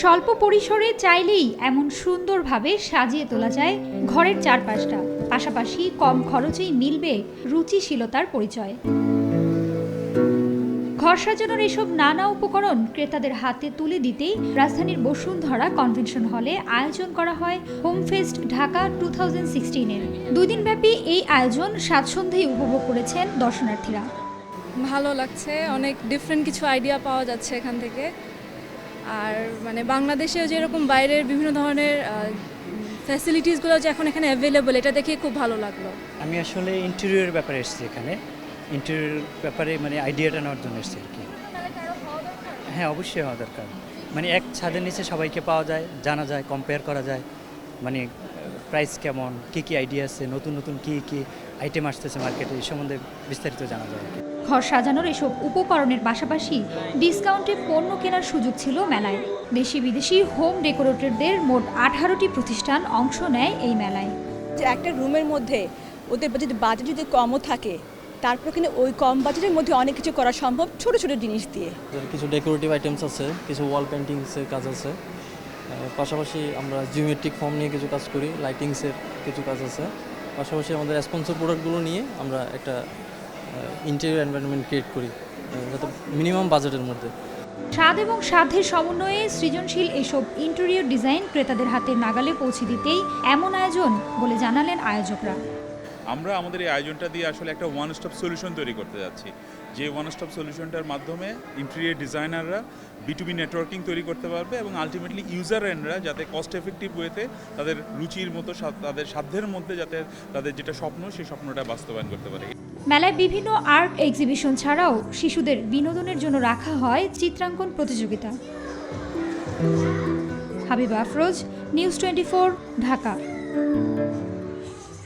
স্বল্প পরিসরে চাইলেই এমন সুন্দরভাবে সাজিয়ে তোলা যায় ঘরের চারপাশটা। পাশাপাশি কম খরচেই মিলবে রুচিশীলতার পরিচয়। ঘর সাজানোর এসব নানা উপকরণ ক্রেতাদের হাতে তুলে দিতেই রাজধানীর বসুন্ধরা কনভেনশন হলে আয়োজন করা হয় home fest Dhaka two thousand সিক্সটিনের। দুই দিনব্যাপী এই আয়োজন স্বাচ্ছন্দ্যেই উপভোগ করেছেন দর্শনার্থীরা। ভালো লাগছে, অনেক ডিফারেন্ট কিছু আইডিয়া পাওয়া যাচ্ছে এখান থেকে। আর মানে বাংলাদেশেও যেরকম বাইরের বিভিন্ন ধরনের ফ্যাসিলিটিসগুলো যে এখন এখানে অ্যাভেলেবল এটা দেখে খুব ভালো লাগল। আমি আসলে ইন্টেরিয়র ব্যাপারে এসেছি এখানে। ইন্টেরিয়র ব্যাপারে মানে আইডিয়াটা নেওয়ার জন্য এসেছি আর কি। হ্যাঁ অবশ্যই হওয়া দরকার। মানে এক ছাদের নিচে সবাইকে পাওয়া যায়, জানা যায় কম্পেয়ার করা যায়। মানে প্রাইস কেমন, কী কী আইডিয়া আছে, নতুন নতুন কী কী আইটেম আসতেছে মার্কেটে এই সম্বন্ধে বিস্তারিত জানা যায় আর কি। ঘর সাজানোর এসব উপকরণের পাশাপাশি ডিসকাউন্টে পণ্য কেনার সুযোগ ছিল মেলায়। দেশি বিদেশি হোম ডেকোরেটরদের মোট আঠারোটি প্রতিষ্ঠান অংশ নেয় এই মেলায়। যে একটা রুমের মধ্যে ওদের যদি বাজেট যদি কমও থাকে তারপর কিন্তু ওই কম বাজেটের মধ্যে অনেক কিছু করা সম্ভব ছোট ছোট জিনিস দিয়ে। কিছু ডেকোরেটিভ আইটেমস আছে কিছু ওয়াল পেন্টিংসের কাজ আছে। পাশাপাশি আমরা জিওমেট্রিক ফর্ম নিয়ে কিছু কাজ করি লাইটিংসের কিছু কাজ আছে। পাশাপাশি আমাদের স্পন্সর প্রোডাক্টগুলো নিয়ে আমরা একটা ইন্টেরিয়র এনভায়রনমেন্ট ক্রিয়েট করি যাতে মিনিমাম বাজেটের মধ্যে। স্বাদ এবং সাধ্যের সমন্বয়ে সৃজনশীল এসব ইন্টেরিয়র ডিজাইন ক্রেতাদের হাতে নাগালে পৌঁছে দিতেই এমন আয়োজন বলে জানালেন আয়োজকরা। আমরা আমাদের এই আয়োজনটা দিয়ে আসলে একটা ওয়ান স্টপ সলিউশন তৈরি করতে যাচ্ছি। যে ওয়ান স্টপ সলিউশনটার মাধ্যমে ইন্টেরিয়ার ডিজাইনাররা বিটুবি নেটওয়ার্কিং তৈরি করতে পারবে এবং আলটিমেটলি ইউজার এন্ডরা যাতে কস্ট এফেক্টিভ ওয়েতে তাদের রুচির মতো সা- তাদের সাধ্যের মধ্যে যাতে তাদের যেটা স্বপ্ন সেই স্বপ্নটা বাস্তবায়ন করতে পারে। মেলায় বিভিন্ন আর্ট এক্সিবিশন ছাড়াও শিশুদের বিনোদনের জন্য রাখা হয় চিত্রাঙ্কন প্রতিযোগিতা। Habiba Afroz, news twenty Dhaka.